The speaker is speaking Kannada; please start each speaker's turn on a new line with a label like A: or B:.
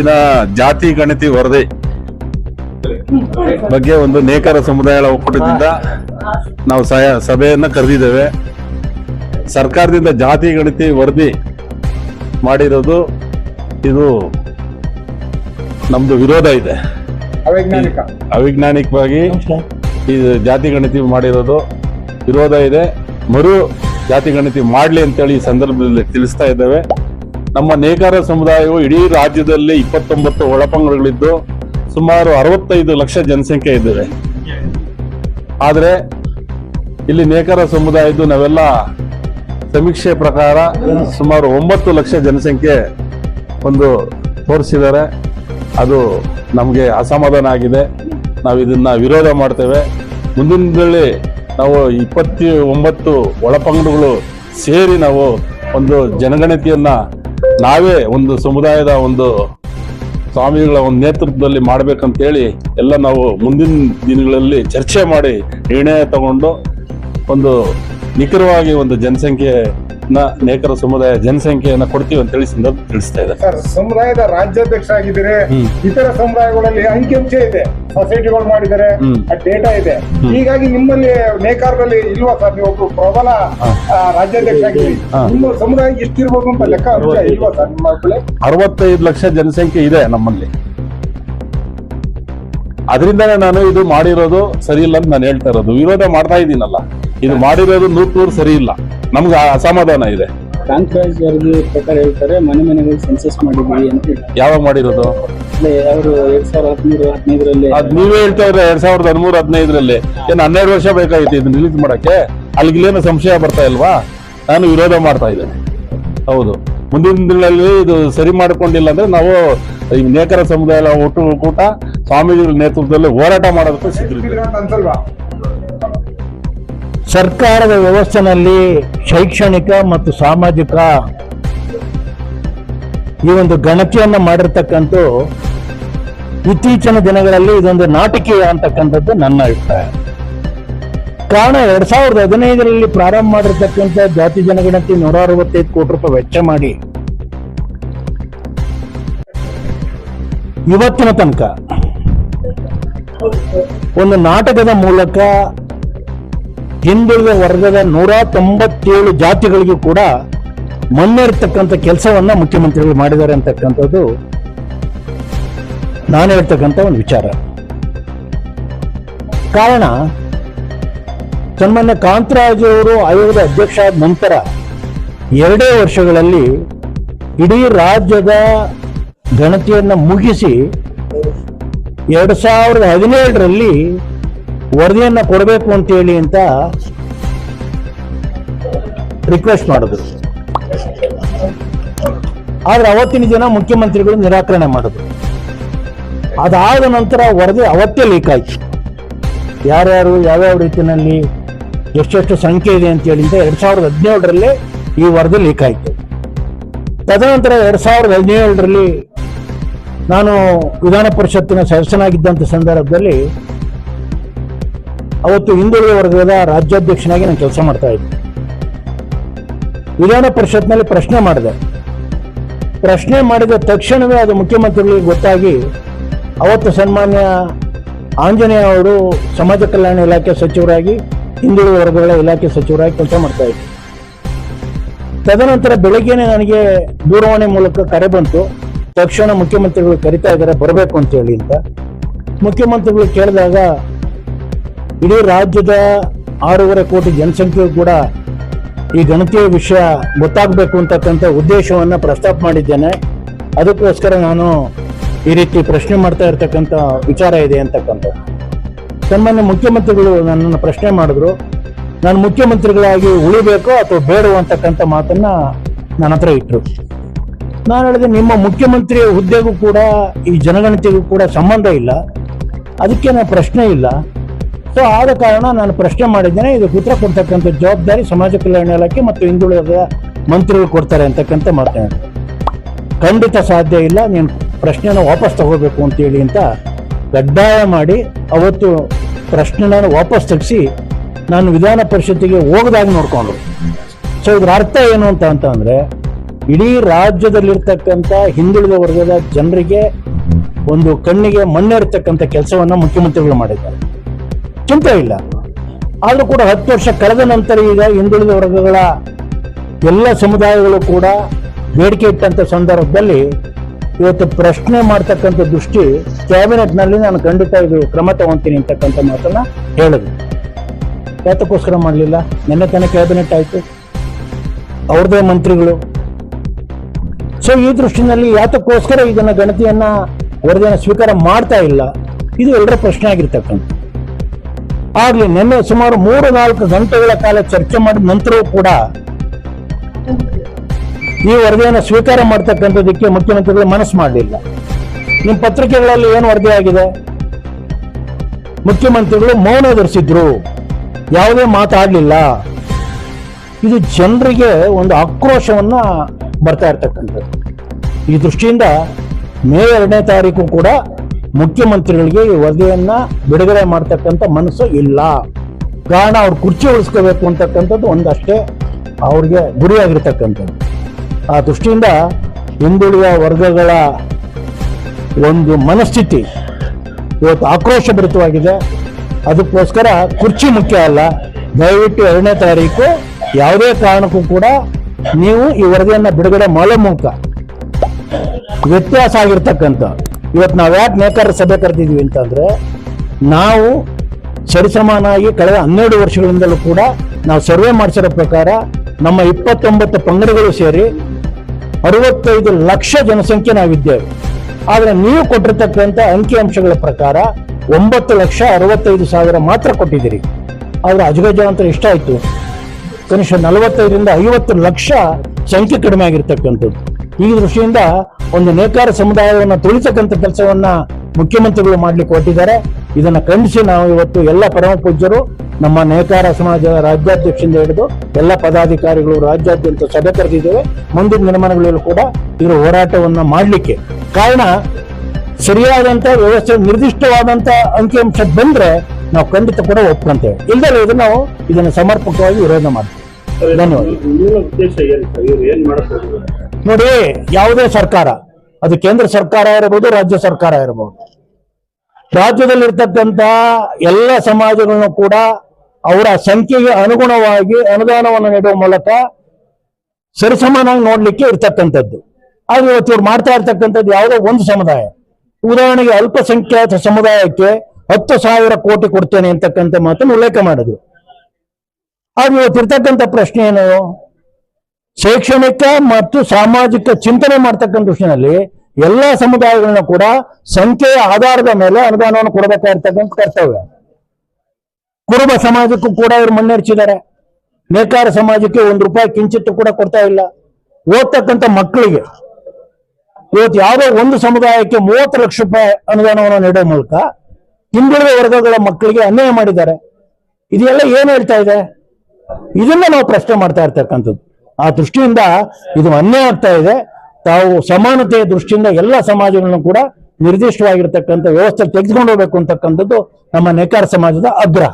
A: ದಿನ ಜಾತಿ ಗಣತಿ ವರದಿ ಬಗ್ಗೆ ಒಂದು ನೇಕಾರ ಸಮುದಾಯಗಳ ಒಕ್ಕೂಟದಿಂದ ನಾವು ಸಭೆಯನ್ನ ಕರೆದಿದ್ದೇವೆ. ಸರ್ಕಾರದಿಂದ ಜಾತಿ ಗಣತಿ ವರದಿ ಮಾಡಿರೋದು ಇದು ನಮ್ದು ವಿರೋಧ ಇದೆ.
B: ಅವೈಜ್ಞಾನಿಕ.
A: ಅವೈಜ್ಞಾನಿಕವಾಗಿ ಈ ಜಾತಿ ಗಣತಿ ಮಾಡಿರೋದು ವಿರೋಧ ಇದೆ. ಮರು ಜಾತಿ ಗಣತಿ ಮಾಡ್ಲಿ ಅಂತೇಳಿ ಈ ಸಂದರ್ಭದಲ್ಲಿ ತಿಳಿಸ್ತಾ ಇದ್ದೇವೆ. ನಮ್ಮ ನೇಕಾರ ಸಮುದಾಯವು ಇಡೀ ರಾಜ್ಯದಲ್ಲಿ ಇಪ್ಪತ್ತೊಂಬತ್ತು ಒಳಪಂಗಡಗಳಿದ್ದು ಸುಮಾರು ಅರವತ್ತೈದು ಲಕ್ಷ ಜನಸಂಖ್ಯೆ ಇದ್ದೇವೆ. ಆದರೆ ಇಲ್ಲಿ ನೇಕಾರ ಸಮುದಾಯದ್ದು ನಾವೆಲ್ಲ ಸಮೀಕ್ಷೆ ಪ್ರಕಾರ ಸುಮಾರು ಒಂಬತ್ತು ಲಕ್ಷ ಜನಸಂಖ್ಯೆ ಒಂದು ತೋರಿಸಿದ್ದಾರೆ. ಅದು ನಮಗೆ ಅಸಮಾಧಾನ ಆಗಿದೆ. ನಾವು ಇದನ್ನು ವಿರೋಧ ಮಾಡ್ತೇವೆ. ಮುಂದಿನ ದಿನದಲ್ಲಿ ನಾವು ಇಪ್ಪತ್ತಿ ಒಂಬತ್ತು ಒಳಪಂಗಡಗಳು ಸೇರಿ ನಾವು ಒಂದು ಜನಗಣತಿಯನ್ನ ನಾವೇ ಒಂದು ಸಮುದಾಯದ ಒಂದು ಸ್ವಾಮಿಗಳ ಒಂದು ನೇತೃತ್ವದಲ್ಲಿ ಮಾಡಬೇಕಂತೇಳಿ ಎಲ್ಲ ನಾವು ಮುಂದಿನ ದಿನಗಳಲ್ಲಿ ಚರ್ಚೆ ಮಾಡಿ ನಿರ್ಣಯ ತಗೊಂಡು ಒಂದು ನಿಖರವಾಗಿ ಒಂದು ಜನಸಂಖ್ಯೆನ ನೇಕರ ಸಮುದಾಯ ಜನಸಂಖ್ಯೆಯನ್ನ ಕೊಡ್ತೀವಿ ಅಂತೇಳಿ ಸಂದರ್ಭ ತಿಳಿಸ್ತಾ ಇದೆ.
B: ಸರ್ ಸಮುದಾಯದ ರಾಜ್ಯಾಧ್ಯಕ್ಷ ಆಗಿದ್ದೀರಿ. ಇತರ ಸಮುದಾಯಗಳಲ್ಲಿ ಅಂಕಿಅಂಶ ಇದೆ ಸೊಸೈಟಿಗಳು ಮಾಡಿದರೆ
A: ಆ
B: ಡೇಟಾ ಇದೆ. ಹೀಗಾಗಿ ನಿಮ್ಮಲ್ಲಿ ನೇಕಾರದಲ್ಲಿ ಇಲ್ವಾ ಸರ್ ನೀವು ಒಬ್ರು ಪ್ರಬಲ ರಾಜ್ಯಾಧ್ಯಕ್ಷ ಆಗಿದ್ದೀರಿ? ನಿಮ್ಮ ಸಮುದಾಯ ಎಷ್ಟಿರ್ಬೋದು ಅಂತ ಲೆಕ್ಕ ಅಂಶ ಇಲ್ವಾ ಸರ್ ನಿಮ್ಮ
A: ಅರವತ್ತೈದು ಲಕ್ಷ ಜನಸಂಖ್ಯೆ ಇದೆ ನಮ್ಮಲ್ಲಿ. ಅದರಿಂದನೇ ನಾನು ಇದು ಮಾಡಿರೋದು ಸರಿ ಇಲ್ಲ ಅಂತ ನಾನು ಹೇಳ್ತಾ ಇರೋದು. ವಿರೋಧ ಮಾಡ್ತಾ ಇದ್ದೀನಲ್ಲ. ಇದು ಮಾಡಿರೋದು ನೂರ್ ನೂರು ಸರಿ ಇಲ್ಲ. ನಮ್ಗೆ ಆ ಅಸಮಾಧಾನ ಇದೆ.
C: ಕಾಂತರಾಜ್ ವರದಿ ಪ್ರಕಾರ ಹೇಳ್ತಾರೆ ಮನೆ ಮನೆಗಳು ಸೆನ್ಸಸ್ ಮಾಡಿದ್ವಿ ಅಂತ
A: ಯಾವಾಗ ಮಾಡಿರೋದು?
C: ಅವರು ಎರಡ್ ಸಾವಿರದ ಹದಿಮೂರು ಹದಿನೈದರಲ್ಲಿ?
A: ಅದ್ ನೀವೇ ಹೇಳ್ತಾ ಇದ್ರೆ ಎರಡ್ ಸಾವಿರದ ಹದಿಮೂರು ಹದಿನೈದರಲ್ಲಿ. ಏನ್ ಹನ್ನೆರಡು ವರ್ಷ ಬೇಕಾಗಿತ್ತು ಇದನ್ನ ರಿಲೀಸ್ ಮಾಡಕ್ಕೆ? ಅಲ್ಲಿಗಿಲ್ಲೇನು ಸಂಶಯ ಬರ್ತಾ ಇಲ್ವಾ? ನಾನು ವಿರೋಧ ಮಾಡ್ತಾ ಇದ್ದೇನೆ. ಹೌದು. ಮುಂದಿನ ದಿನಗಳಲ್ಲಿ ಇದು ಸರಿ ಮಾಡಿಕೊಂಡಿಲ್ಲ ಅಂದ್ರೆ ನಾವು ಈ ನೇಕರ ಸಮುದಾಯ ಒಟ್ಟು ಕೂಟ ಸ್ವಾಮೀಜಿಗಳ ನೇತೃತ್ವದಲ್ಲಿ ಹೋರಾಟ ಮಾಡೋದಕ್ಕೆ
B: ಸಿದ್ಧ ಅನ್ಸಲ್ವಾ?
D: ಸರ್ಕಾರದ ವ್ಯವಸ್ಥೆನಲ್ಲಿ ಶೈಕ್ಷಣಿಕ ಮತ್ತು ಸಾಮಾಜಿಕ ಈ ಒಂದು ಗಣತಿಯನ್ನ ಮಾಡಿರ್ತಕ್ಕಂಥ ಇತ್ತೀಚಿನ ದಿನಗಳಲ್ಲಿ ಇದೊಂದು ನಾಟಕೀಯ ಅಂತಕ್ಕಂಥದ್ದು ನನ್ನ ಅಭಿಪ್ರಾಯ. ಕಾರಣ ಎರಡ್ ಸಾವಿರದ ಹದಿನೈದರಲ್ಲಿ ಪ್ರಾರಂಭ ಮಾಡಿರ್ತಕ್ಕಂಥ ಜಾತಿ ಜನಗಣತಿ ನೂರ ಅರವತ್ತೈದು ಕೋಟಿ ರೂಪಾಯಿ ವೆಚ್ಚ ಮಾಡಿ ಇವತ್ತಿನ ತನಕ ಒಂದು ನಾಟಕದ ಮೂಲಕ ಹಿಂದುಳಿದ ವರ್ಗದ ನೂರ ತೊಂಬತ್ತೇಳು ಜಾತಿಗಳಿಗೂ ಕೂಡ ಮಣ್ಣೇರ್ತಕ್ಕಂಥ ಕೆಲಸವನ್ನ ಮುಖ್ಯಮಂತ್ರಿಗಳು ಮಾಡಿದ್ದಾರೆ ಅಂತಕ್ಕಂಥದ್ದು ನಾನು ಹೇಳ್ತಕ್ಕಂಥ ಒಂದು ವಿಚಾರ. ಕಾರಣ, ಸನ್ಮಾನ್ಯ ಕಾಂತರಾಜ್ ಅವರು ಆಯೋಗದ ಅಧ್ಯಕ್ಷ ಆದ ನಂತರ ಎರಡೇ ವರ್ಷಗಳಲ್ಲಿ ಇಡೀ ರಾಜ್ಯದ ಗಣತಿಯನ್ನ ಮುಗಿಸಿ ಎರಡು ಸಾವಿರದ ಹದಿನೇಳರಲ್ಲಿ ವರದಿಯನ್ನ ಕೊಡಬೇಕು ಅಂತೇಳಿ ಅಂತ ರಿಕ್ವೆಸ್ಟ್ ಮಾಡಿದ್ರು. ಆದ್ರೆ ಅವತ್ತಿನ ದಿನ ಮುಖ್ಯಮಂತ್ರಿಗಳು ನಿರಾಕರಣೆ ಮಾಡಿದ್ರು. ಅದಾದ ನಂತರ ವರದಿ ಅವತ್ತೇ ಲೀಕ್ ಆಯ್ತು. ಯಾರ್ಯಾರು ಯಾವ್ಯಾವ ರೀತಿಯಲ್ಲಿ ಎಷ್ಟೆಷ್ಟು ಸಂಖ್ಯೆ ಇದೆ ಅಂತ ಎರಡ್ ಸಾವಿರದ ಹದಿನೇಳರಲ್ಲಿ ಈ ವರದಿ ಲೀಕ್ ಆಯ್ತು. ತದನಂತರ ಎರಡ್ ಸಾವಿರದ ಹದಿನೇಳರಲ್ಲಿ ನಾನು ವಿಧಾನ ಪರಿಷತ್ತಿನ ಸದಸ್ಯನಾಗಿದ್ದಂಥ ಸಂದರ್ಭದಲ್ಲಿ ಅವತ್ತು ಹಿಂದುಳಿದ ವರ್ಗದ ರಾಜ್ಯಾಧ್ಯಕ್ಷನಾಗಿ ನಾನು ಕೆಲಸ ಮಾಡ್ತಾ ಇದ್ದೆ. ವಿಧಾನ ಪರಿಷತ್ನಲ್ಲಿ ಪ್ರಶ್ನೆ ಮಾಡಿದೆ. ಪ್ರಶ್ನೆ ಮಾಡಿದ ತಕ್ಷಣವೇ ಅದು ಮುಖ್ಯಮಂತ್ರಿಗಳಿಗೆ ಗೊತ್ತಾಗಿ ಅವತ್ತು ಸನ್ಮಾನ್ಯ ಆಂಜನೇಯ ಅವರು ಸಮಾಜ ಕಲ್ಯಾಣ ಇಲಾಖೆ ಸಚಿವರಾಗಿ, ಹಿಂದುಳಿದ ವರ್ಗಗಳ ಇಲಾಖೆ ಸಚಿವರಾಗಿ ಕೆಲಸ ಮಾಡ್ತಾ ಇದ್ದೆ. ತದನಂತರ ಬೆಳಗ್ಗೆನೆ ನನಗೆ ದೂರವಾಣಿ ಮೂಲಕ ಕರೆ ಬಂತು. ತಕ್ಷಣ ಮುಖ್ಯಮಂತ್ರಿಗಳು ಕರಿತಾ ಇದ್ದಾರೆ, ಬರಬೇಕು ಅಂತ ಹೇಳಿ ಅಂತ. ಮುಖ್ಯಮಂತ್ರಿಗಳು ಕೇಳಿದಾಗ ಇಡೀ ರಾಜ್ಯದ ಆರೂವರೆ ಕೋಟಿ ಜನಸಂಖ್ಯೆ ಕೂಡ ಈ ಗಣತಿಯ ವಿಷಯ ಗೊತ್ತಾಗಬೇಕು ಅಂತಕ್ಕಂಥ ಉದ್ದೇಶವನ್ನು ಪ್ರಸ್ತಾಪ ಮಾಡಿದ್ದೇನೆ. ಅದಕ್ಕೋಸ್ಕರ ನಾನು ಈ ರೀತಿ ಪ್ರಶ್ನೆ ಮಾಡ್ತಾ ಇರ್ತಕ್ಕಂಥ ವಿಚಾರ ಇದೆ ಅಂತಕ್ಕಂಥ ಸನ್ಮಾನ್ಯ ಮುಖ್ಯಮಂತ್ರಿಗಳು ನನ್ನನ್ನು ಪ್ರಶ್ನೆ ಮಾಡಿದ್ರು. ನಾನು ಮುಖ್ಯಮಂತ್ರಿಗಳಾಗಿ ಉಳಿಬೇಕೋ ಅಥವಾ ಬೇಡವೋ ಅಂತಕ್ಕಂಥ ಮಾತನ್ನ ನನ್ನ ಹತ್ರ ಇಟ್ಟರು ನಾನು ಹೇಳಿದೆ, ನಿಮ್ಮ ಮುಖ್ಯಮಂತ್ರಿ ಹುದ್ದೆಗೂ ಕೂಡ ಈ ಜನಗಣತಿಗೂ ಕೂಡ ಸಂಬಂಧ ಇಲ್ಲ. ಅದಕ್ಕೆ ನಾನು ಪ್ರಶ್ನೆ ಇಲ್ಲ. ಸೊ ಆದ ಕಾರಣ ನಾನು ಪ್ರಶ್ನೆ ಮಾಡಿದ್ದೇನೆ ಇದು ಉತ್ತರ ಕೊಡ್ತಕ್ಕಂಥ ಜವಾಬ್ದಾರಿ ಸಮಾಜ ಕಲ್ಯಾಣ ಇಲಾಖೆ ಮತ್ತು ಹಿಂದುಳಿದ ಮಂತ್ರಿಗಳು ಕೊಡ್ತಾರೆ ಅಂತಕ್ಕಂಥ ಮಾತನಾಡಿದೆ ಖಂಡಿತ ಸಾಧ್ಯ ಇಲ್ಲ, ನೀನು ಪ್ರಶ್ನೆನ ವಾಪಸ್ ತಗೋಬೇಕು ಅಂತೇಳಿ ಅಂತ ಕಡ್ಡಾಯ ಮಾಡಿ, ಅವತ್ತು ಪ್ರಶ್ನೆನ ವಾಪಸ್ ತೆಗೆಸಿ ನಾನು ವಿಧಾನ ಪರಿಷತ್ತಿಗೆ ಹೋಗದಾಗ ನೋಡ್ಕೊಂಡ್ರು. ಸೊ ಇದ್ರ ಅರ್ಥ ಏನು ಅಂತ ಅಂತ ಅಂದ್ರೆ ಇಡೀ ರಾಜ್ಯದಲ್ಲಿರ್ತಕ್ಕಂಥ ಹಿಂದುಳಿದ ವರ್ಗದ ಜನರಿಗೆ ಒಂದು ಕಣ್ಣಿಗೆ ಮಣ್ಣಿರ್ತಕ್ಕಂಥ ಕೆಲಸವನ್ನ ಮುಖ್ಯಮಂತ್ರಿಗಳು ಮಾಡಿದ್ದಾರೆ. ಚಿಂತೆ ಇಲ್ಲ. ಆದರೂ ಕೂಡ ಹತ್ತು ವರ್ಷ ಕಳೆದ ನಂತರ ಈಗ ಹಿಂದುಳಿದ ವರ್ಗಗಳ ಎಲ್ಲ ಸಮುದಾಯಗಳು ಕೂಡ ಬೇಡಿಕೆ ಇಟ್ಟಂಥ ಸಂದರ್ಭದಲ್ಲಿ ಇವತ್ತು ಪ್ರಶ್ನೆ ಮಾಡ್ತಕ್ಕಂಥ ದೃಷ್ಟಿ ಕ್ಯಾಬಿನೆಟ್ನಲ್ಲಿ ನಾನು ಖಂಡಿತ ಇದು ಕ್ರಮ ತಗೊಂತೀನಿ ಅಂತಕ್ಕಂಥ ಮಾತನ್ನ ಹೇಳಿದ್ರು ಯಾತಕ್ಕೋಸ್ಕರ ಮಾಡಲಿಲ್ಲ? ನಿನ್ನೆ ತಾನೇ ಕ್ಯಾಬಿನೆಟ್ ಆಯಿತು. ಅವ್ರದೇ ಮಂತ್ರಿಗಳು. ಸೊ ಈ ದೃಷ್ಟಿನಲ್ಲಿ ಯಾತಕ್ಕೋಸ್ಕರ ಇದನ್ನು ಗಣತಿಯನ್ನ ವರದಿಯನ್ನು ಸ್ವೀಕಾರ ಮಾಡ್ತಾ ಇಲ್ಲ. ಇದು ಎಲ್ಲರ ಪ್ರಶ್ನೆ ಆಗಿರ್ತಕ್ಕಂಥ ಆಗ್ಲಿ, ನಿನ್ನೆ ಸುಮಾರು ಮೂರು, ನಾಲ್ಕು ಗಂಟೆಗಳ ಕಾಲ ಚರ್ಚೆ ಮಾಡಿದ ನಂತರವೂ ಕೂಡ ಈ ವರದಿಯನ್ನು ಸ್ವೀಕಾರ ಮಾಡ್ತಕ್ಕಂಥದಕ್ಕೆ ಮುಖ್ಯಮಂತ್ರಿಗಳು ಮನಸ್ಸು ಮಾಡಲಿಲ್ಲ. ನಿಮ್ಮ ಪತ್ರಿಕೆಗಳಲ್ಲಿ ಏನು ವರದಿ ಮುಖ್ಯಮಂತ್ರಿಗಳು ಮೌನ ಧರಿಸಿದ್ರು ಯಾವುದೇ ಮಾತಾಡಲಿಲ್ಲ. ಇದು ಜನರಿಗೆ ಒಂದು ಆಕ್ರೋಶವನ್ನ ಬರ್ತಾ ಇರ್ತಕ್ಕಂಥದ್ದು. ಈ ದೃಷ್ಟಿಯಿಂದ ಮೇ ಎರಡನೇ ತಾರೀಕು ಕೂಡ ಮುಖ್ಯಮಂತ್ರಿಗಳಿಗೆ ಈ ವರದಿಯನ್ನ ಬಿಡುಗಡೆ ಮಾಡ್ತಕ್ಕಂಥ ಮನಸ್ಸು ಇಲ್ಲ. ಕಾರಣ ಅವ್ರು ಕುರ್ಚಿ ಉಳಿಸ್ಕೋಬೇಕು ಅಂತಕ್ಕಂಥದ್ದು ಒಂದಷ್ಟೇ ಅವ್ರಿಗೆ ಗುರಿಯಾಗಿರ್ತಕ್ಕಂಥದ್ದು. ಆ ದೃಷ್ಟಿಯಿಂದ ಹಿಂದುಳಿದ ವರ್ಗಗಳ ಒಂದು ಮನಸ್ಥಿತಿ ಇವತ್ತು ಆಕ್ರೋಶಭರಿತವಾಗಿದೆ. ಅದಕ್ಕೋಸ್ಕರ ಕುರ್ಚಿ ಮುಖ್ಯ ಅಲ್ಲ, ದಯವಿಟ್ಟು ಎರಡನೇ ತಾರೀಕು ಯಾವುದೇ ಕಾರಣಕ್ಕೂ ಕೂಡ ನೀವು ಈ ವರದಿಯನ್ನು ಬಿಡುಗಡೆ ಮಾಡೋ ಮೂಲಕ ವ್ಯತ್ಯಾಸ ಆಗಿರ್ತಕ್ಕಂಥ ಇವತ್ತು ನಾವು ಯಾಕೆ ನೇಕಾರ ಸಭೆ ಕರೆದಿದ್ದೀವಿ ಅಂತಂದರೆ, ನಾವು ಸರಿಸಮಾನಾಗಿ ಕಳೆದ ಹನ್ನೆರಡು ವರ್ಷಗಳಿಂದಲೂ ಕೂಡ ನಾವು ಸರ್ವೆ ಮಾಡಿಸಿರೋ ಪ್ರಕಾರ ನಮ್ಮ ಇಪ್ಪತ್ತೊಂಬತ್ತು ಪಂಗಡಗಳು ಸೇರಿ ಅರವತ್ತೈದು ಲಕ್ಷ ಜನಸಂಖ್ಯೆ ನಾವಿದ್ದೇವೆ. ಆದರೆ ನೀವು ಕೊಟ್ಟಿರ್ತಕ್ಕಂಥ ಅಂಕಿಅಂಶಗಳ ಪ್ರಕಾರ ಒಂಬತ್ತು ಲಕ್ಷ ಅರವತ್ತೈದು ಸಾವಿರ ಮಾತ್ರ ಕೊಟ್ಟಿದ್ದೀರಿ. ಆದ್ರೆ ಇಷ್ಟ ಎಷ್ಟಾಯ್ತು? ಕನಿಷ್ಠ ನಲವತ್ತೈದರಿಂದ ಐವತ್ತು ಲಕ್ಷ ಸಂಖ್ಯೆ ಕಡಿಮೆ ಆಗಿರ್ತಕ್ಕಂಥದ್ದು. ಈ ದೃಷ್ಟಿಯಿಂದ ಒಂದು ನೇಕಾರ ಸಮುದಾಯವನ್ನು ತುಳಿತಕ್ಕಂಥ ಕೆಲಸವನ್ನ ಮುಖ್ಯಮಂತ್ರಿಗಳು ಮಾಡ್ಲಿಕ್ಕೆ ಹೊರಟಿದ್ದಾರೆ. ಇದನ್ನ ಖಂಡಿಸಿ ನಾವು ಇವತ್ತು ಎಲ್ಲ ಪರಮ ಪೂಜ್ಯರು ನಮ್ಮ ನೇಕಾರ ಸಮಾಜದ ರಾಜ್ಯಾಧ್ಯಕ್ಷರಿಂದ ಹಿಡಿದು ಎಲ್ಲ ಪದಾಧಿಕಾರಿಗಳು, ರಾಜ್ಯಾದ್ಯಂತ ಸಭೆ ಕರೆದಿದ್ದೇವೆ. ಮುಂದಿನ ದಿನಮಾನಗಳಲ್ಲೂ ಕೂಡ ಇದರ ಹೋರಾಟವನ್ನ ಮಾಡಲಿಕ್ಕೆ. ಕಾರಣ, ಸರಿಯಾದಂತ ವ್ಯವಸ್ಥೆ, ನಿರ್ದಿಷ್ಟವಾದಂತ ಅಂಕಿಅಂಶ ಬಂದ್ರೆ ನಾವು ಖಂಡಿತ ಕೂಡ ಒಪ್ಕೊಂತೇವೆ. ಇಲ್ಲದೇ ಇದನ್ನ ನಾವು ಇದನ್ನು ಸಮರ್ಪಕವಾಗಿ ವಿರೋಧ ಮಾಡ್ತೇವೆ. ಧನ್ಯವಾದ.
C: ಮೂಲ ಉದ್ದೇಶ ಏನು ಸರ್? ಇವ್ರು ಏನ್ ಮಾಡಕ್
D: ನೋಡಿ ಯಾವುದೇ ಸರ್ಕಾರ ಅದು ಕೇಂದ್ರ ಸರ್ಕಾರ ಇರಬಹುದು ರಾಜ್ಯ ಸರ್ಕಾರ ಇರಬಹುದು ರಾಜ್ಯದಲ್ಲಿರ್ತಕ್ಕಂತ ಎಲ್ಲ ಸಮಾಜಗಳನ್ನು ಕೂಡ ಅವರ ಸಂಖ್ಯೆಗೆ ಅನುಗುಣವಾಗಿ ಅನುದಾನವನ್ನು ನೀಡುವ ಮೂಲಕ ಸರಿಸಮಾನವಾಗಿ ನೋಡ್ಲಿಕ್ಕೆ ಇರ್ತಕ್ಕಂಥದ್ದು. ಆದ್ರೆ ಇವತ್ತು ಇವ್ರು ಮಾಡ್ತಾ ಇರ್ತಕ್ಕಂಥದ್ದು ಯಾವುದೋ ಒಂದು ಸಮುದಾಯ. ಉದಾಹರಣೆಗೆ ಅಲ್ಪಸಂಖ್ಯಾತ ಸಮುದಾಯಕ್ಕೆ ಹತ್ತು ಸಾವಿರ ಕೋಟಿ ಕೊಡ್ತೇನೆ ಅಂತಕ್ಕಂಥ ಮಾತನ್ನು ಉಲ್ಲೇಖ ಮಾಡಿದ್ರು. ಆದ್ರೆ ಇವತ್ತಿರ್ತಕ್ಕಂಥ ಪ್ರಶ್ನೆ ಏನು? ಶೈಕ್ಷಣಿಕ ಮತ್ತು ಸಾಮಾಜಿಕ ಚಿಂತನೆ ಮಾಡ್ತಕ್ಕಂಥ ದೃಷ್ಟಿನಲ್ಲಿ ಎಲ್ಲಾ ಸಮುದಾಯಗಳನ್ನ ಕೂಡ ಸಂಖ್ಯೆಯ ಆಧಾರದ ಮೇಲೆ ಅನುದಾನವನ್ನು ಕೊಡಬೇಕಾಗಿರ್ತಕ್ಕಂಥ ಕರ್ತವ್ಯ. ಕುರುಬ ಸಮಾಜಕ್ಕೂ ಕೂಡ ಇವರು ಮುನ್ನೆಡೆಸಿದ್ದಾರೆ ನೇಕಾರ ಸಮಾಜಕ್ಕೆ ಒಂದು ರೂಪಾಯಿ ಕಿಂಚಿತ್ತು ಕೂಡ ಕೊಡ್ತಾ ಇಲ್ಲ. ಓದ್ತಕ್ಕಂಥ ಮಕ್ಕಳಿಗೆ ಇವತ್ತು ಯಾವುದೋ ಒಂದು ಸಮುದಾಯಕ್ಕೆ ಮೂವತ್ತು ಲಕ್ಷ ರೂಪಾಯಿ ಅನುದಾನವನ್ನು ನೀಡೋ ಮೂಲಕ ಹಿಂದುಳಿದ ವರ್ಗಗಳ ಮಕ್ಕಳಿಗೆ ಅನ್ಯಾಯ ಮಾಡಿದ್ದಾರೆ. ಇದೆಲ್ಲ ಏನ್ ಹೇಳ್ತಾ ಇದೆ? ಇದನ್ನ ನಾವು ಪ್ರಶ್ನೆ ಮಾಡ್ತಾ ಇರ್ತಕ್ಕಂಥದ್ದು. ಆ ದೃಷ್ಟಿಯಿಂದ ಇದು ಅನ್ಯಾಯ ಆಗ್ತಾ ಇದೆ. ತಾವು ಸಮಾನತೆಯ ದೃಷ್ಟಿಯಿಂದ ಎಲ್ಲ ಸಮಾಜಗಳನ್ನು ಕೂಡ ನಿರ್ದಿಷ್ಟವಾಗಿರ್ತಕ್ಕಂಥ ವ್ಯವಸ್ಥೆ ತೆಗೆದುಕೊಂಡು ಹೋಗ್ಬೇಕು ಅಂತಕ್ಕಂಥದ್ದು ನಮ್ಮ ನೇಕಾರ ಸಮಾಜದ ಆಗ್ರಹ.